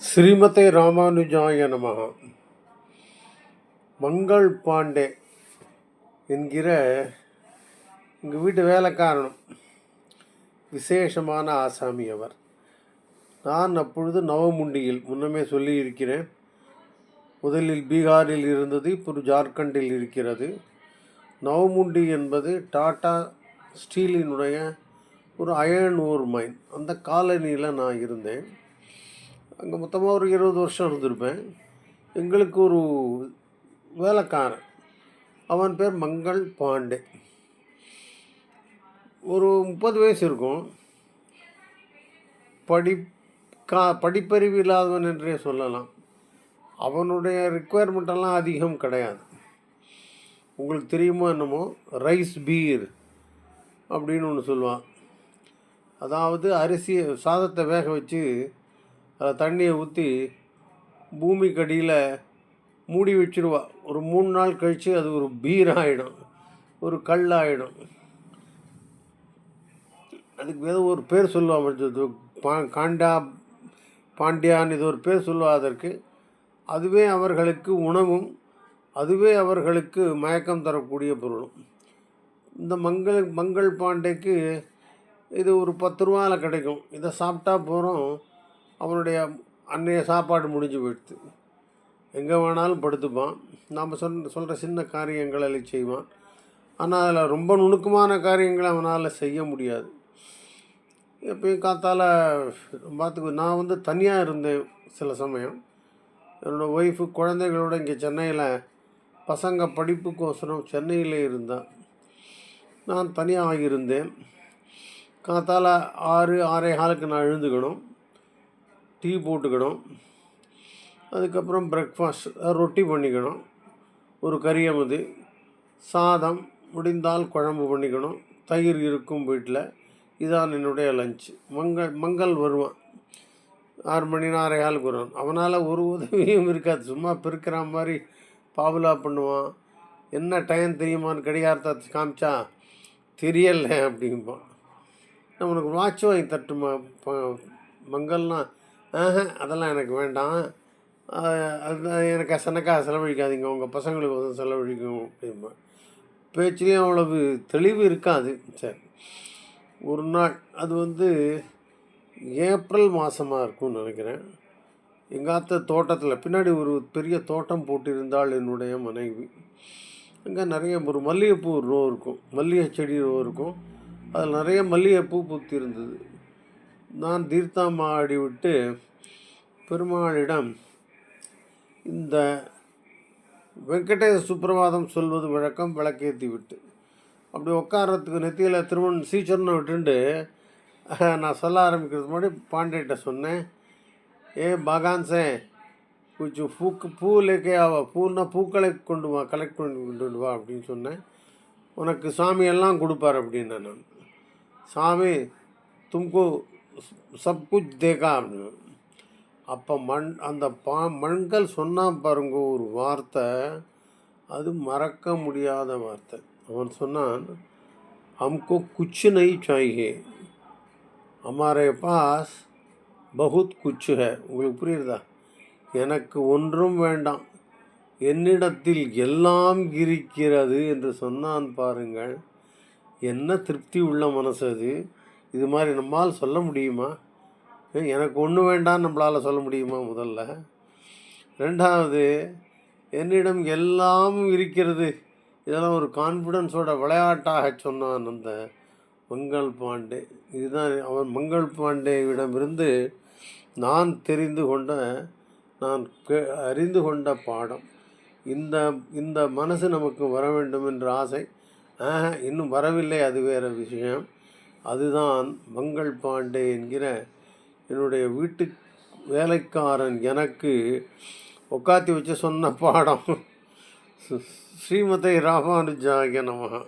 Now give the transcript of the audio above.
ஸ்ரீமதே ராமானுஜாய நமஹ. மங்கள் பாண்டே என்கிற எங்கள் வீட்டு வேலைக்காரனும் விசேஷமான ஆசாமி அவர். நான் அப்பொழுது நவமுண்டியில் முன்னமே சொல்லியிருக்கிறேன் முதலில் பீகாரில் இருந்தது இப்போது ஜார்க்கண்டில் இருக்கிறது. நவமுண்டி என்பது டாடா ஸ்டீலினுடைய ஒரு அயர்ன் ஓர் மைன். அந்த காலனியில் நான் இருந்தேன். அங்கே மொத்தமாக ஒரு இருபது வருஷம் இருந்திருப்பேன். எங்களுக்கு ஒரு வேலைக்காரன். அவன் பேர் மங்கள் பாண்டே. ஒரு முப்பது வயசு இருக்கும். படி கா படிப்பறிவு இல்லாதவன் என்றே சொல்லலாம். அவனுடைய ரிக்குவயர்மெண்ட்டெல்லாம் அதிகம் கிடையாது. உங்களுக்கு தெரியுமோ என்னமோ ரைஸ் பீர் அப்படின்னு ஒன்று சொல்லுவான். அதாவது அரிசி சாதத்தை வேக வச்சு அதில் தண்ணியை ஊற்றி பூமிக்கு அடியில் மூடி வச்சுருவா. ஒரு மூணு நாள் கழித்து அது ஒரு பீர் ஆகிடும் ஒரு கல் ஆகிடும் அதுக்கு ஏதோ ஒரு பேர் சொல்லுவா பா காண்டா பாண்டியான்னு இது ஒரு பேர் சொல்லுவா அதற்கு. அதுவே அவர்களுக்கு உணவும் அதுவே அவர்களுக்கு மயக்கம் தரக்கூடிய பொருளும். இந்த மங்கள் மங்கள் பாண்டைக்கு இது ஒரு பத்து ரூபாவில் கிடைக்கும். இதை சாப்பிட்டா போகிறோம் அவனுடைய அன்னைய சாப்பாடு முடிஞ்சு போயிடுது எங்கே வேணாலும் படுத்துப்பான். நாம் சொல் சொல்கிற சின்ன காரியங்களை செய்வான். ஆனால் அதில் ரொம்ப நுணுக்கமான காரியங்களை அவனால் செய்ய முடியாது. எப்பயும் காத்தால் பார்த்துக்கு நான் வந்து தனியாக இருந்தேன் சில சமயம். என்னோடய ஒய்ஃபு குழந்தைகளோட இங்கே சென்னையில் பசங்க படிப்புக்கோசரம் சென்னையில் இருந்தான். நான் தனியாக இருந்தேன் காத்தால் ஆறு ஆறே காலுக்கு நான் எழுந்துக்கணும் டீ போட்டுக்கணும். அதுக்கப்புறம் பிரேக்ஃபாஸ்ட் ரொட்டி பண்ணிக்கணும். ஒரு கறியமது சாதம் முடிந்தால் குழம்பு பண்ணிக்கணும். தயிர் இருக்கும் வீட்டில் இதான் என்னுடைய லஞ்ச் மங்கள் மங்கள் வருவான். ஆறு மணி ஆறே ஆளுக்கு வருவான் அவனால் ஒரு உதவியும் இருக்காது. சும்மா பெருக்கிற மாதிரி பாவுலா பண்ணுவான். என்ன டைம் தெரியுமான்னு கடிகாரத்தை காமிச்சா தெரியலை அப்படிம்பான். நம்மளுக்கு வாட்ச் வாங்கி தட்டுமா? மங்கள்னா அதெல்லாம் எனக்கு வேண்டாம். அது எனக்கு சனக்காக செலவழிக்காதீங்க. உங்கள் பசங்களுக்கு வந்து செலவழிக்கும் அப்படிம்பா. பேச்சுலேயும் அவ்வளவு தெளிவு இருக்காது. சரி. ஒரு நாள் அது வந்து ஏப்ரல் மாதமாக இருக்கும்னு நினைக்கிறேன். எங்கள் அத்தை தோட்டத்தில் பின்னாடி ஒரு பெரிய தோட்டம் போட்டிருந்தாள் என்னுடைய மனைவி. அங்கே நிறைய ஒரு மல்லிகைப்பூ ரோ இருக்கும். மல்லிகை செடி ரோ இருக்கும். அதில் நிறைய மல்லிகைப்பூ பூத்தி இருந்தது நான் தீர்த்தமாடிவிட்டு ஆடி விட்டு பெருமாளிடம் இந்த வெங்கடேச சுப்பிரபாதம் சொல்வது வழக்கம் விளக்கேற்றி விட்டு அப்படி உட்காரத்துக்கு நெத்தியில் திருமண் சீச்சரனை விட்டுண்டு நான் சொல்ல ஆரம்பிக்கிறது முன்னாடி பாண்டியிட்ட சொன்னேன். ஏ பகான்சே கொஞ்சம் பூக்கு பூ லேக்கே ஆவா பூன்னா பூக்களை கொண்டு வா கலெக்ட் பண்ணி கொண்டு வா அப்படின்னு சொன்னேன். உனக்கு சாமியெல்லாம் கொடுப்பார் அப்படின்னு நான். சாமி தும்கு சப் குச் தேகா அப்படின்னு அப்போ மண் அந்த பா மண்கள் சொன்னான் பாருங்க ஒரு வார்த்தை அது மறக்க முடியாத வார்த்தை அவன் சொன்னான் हमको कुछ नहीं चाहिए हमारे पास बहुत कुछ है உங்களுக்கு புரியுறதா எனக்கு ஒன்றும் வேண்டாம் என்னிடத்தில் எல்லாம் இருக்கிறது என்று சொன்னான் பாருங்கள் என்ன திருப்தி உள்ள மனசு அது இது மாதிரி நம்மால் சொல்ல முடியுமா? எனக்கு ஒன்று வேண்டாம் நம்மளால் சொல்ல முடியுமா முதல்ல? ரெண்டாவது என்னிடம் எல்லாம் இருக்கிறது. இதெல்லாம் ஒரு கான்ஃபிடென்ஸோட விளையாட்டாக சொன்னான் அந்த மங்கள் பாண்டே. இதுதான் அவன் மங்கள் பாண்டேவிடமிருந்து நான் தெரிந்து கொண்ட நான் அறிந்து கொண்ட பாடம். இந்த இந்த மனசு நமக்கு வர வேண்டும் என்ற ஆசை. இன்னும் வரவில்லை அது வேறு விஷயம். அதுதான் மங்கள் பாண்டே என்கிற என்னுடைய வீட்டு வேலைக்காரன் எனக்கு உட்காத்தி வச்சு சொன்ன பாடம். ஸ்ரீமதை ராமானுஜாய நம.